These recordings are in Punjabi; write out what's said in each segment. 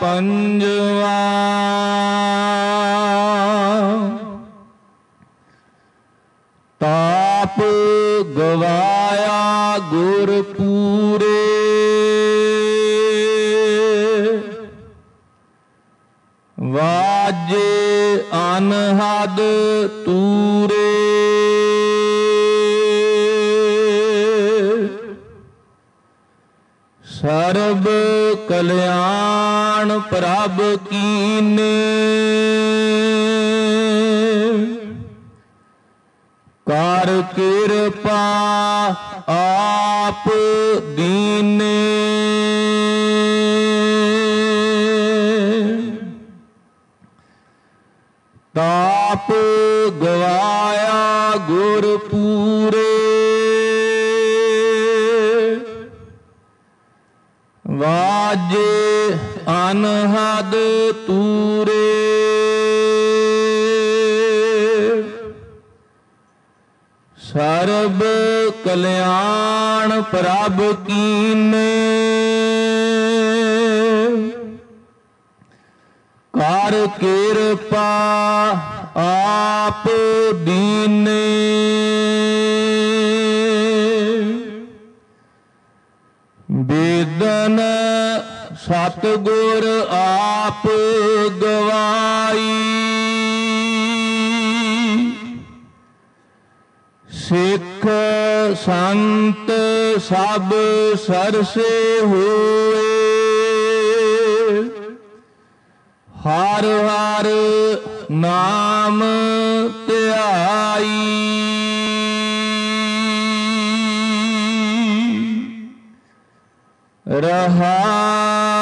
ਪੰਜਵਾ। ਤਾਪ ਗਵਾਇਆ ਗੁਰ ਪੂਰੇ ਵਾਜੇ ਅਨਹਦ ਤੂਰੇ। ਸਰਬ ਕਲਿਆਣ ਪ੍ਰਭ ਕੀਨੇ। ਕਰ ਕਿਰਪਾ ਆਪ ਦੀਨੇ। ਤਾਪ ਗਵਾਇਆ ਗੁਰ ਪੂਰੇ ਵਾਜੇ ਅਨਹਦ ਤੂਰੇ। ਸਰਬ ਕਲਿਆਣ ਪ੍ਰਭ ਕੀਨੇ। ਕਰ ਕਿਰਪਾ ਆਪ ਦੀਨੇ। ਸਤਗੁਰ ਆਪ ਗਵਾਈ। ਸਿੱਖ ਸੰਤ ਸਭ ਸਰਸੇ ਹੋਏ। ਹਰ ਹਰ ਨਾਮ ਧਿਆਈ। ਰਹਾਉ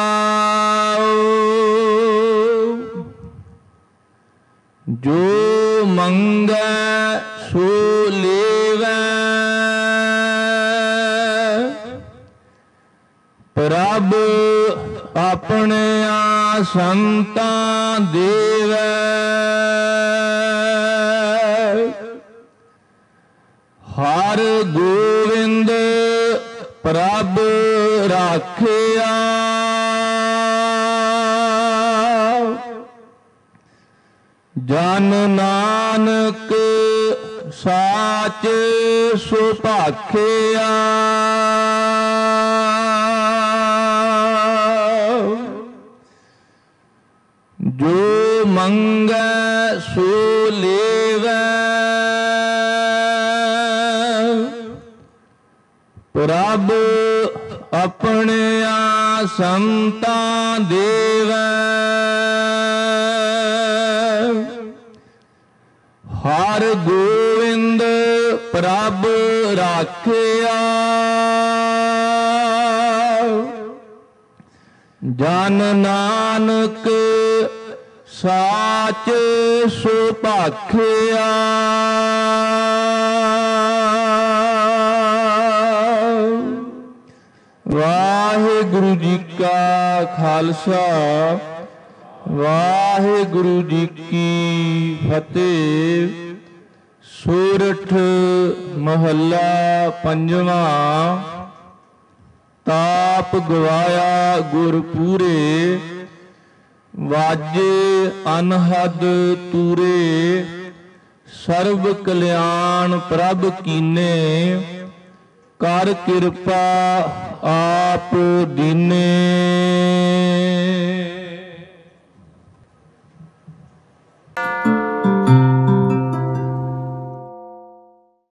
ਜੋ ਮੰਗੈ ਸੋ ਲੇਵੈ। ਪ੍ਰਭ ਆਪਣਿਆਂ ਸੰਤਾਂ ਦੇਵੈ। ਹਰ ਗੋਵਿੰਦ ਪ੍ਰਭ ਰਾਖਿਆ। ਜਨ ਨਾਨਕ ਸਾਚ ਸੁਭਾਖਿਆ। ਜੋ ਮੰਗੈ ਸੋ ਲੇਵੈ। ਪ੍ਰਭ ਆਪਣਿਆ ਸੰਤਾਂ ਦੇਵੈ। ਹਰ ਗੋਵਿੰਦ ਪ੍ਰਭ ਰਾਖਿਆ। ਜਨ ਨਾਨਕ ਸਾਚ ਸੁਭਾਖਿਆ ਵਾਹਿਗੁਰੂ ਜੀ ਕਾ ਖਾਲਸਾ, ਵਾਹਿਗੁਰੂ ਜੀ ਕੀ ਫਤਿਹ। ਸੂਰਠ ਮਹੱਲਾ ਪੰਜਵਾਂ, ਤਾਪ ਗਵਾਇਆ ਗੁਰ ਪੂਰੇ, ਵਾਜੇ ਅਨਹਦ ਤੂਰੇ, ਸਰਬ ਕਲਿਆਣ ਪ੍ਰਭ ਕੀਨੇ, ਕਰ ਕਿਰਪਾ ਆਪ ਦੀਨੇ।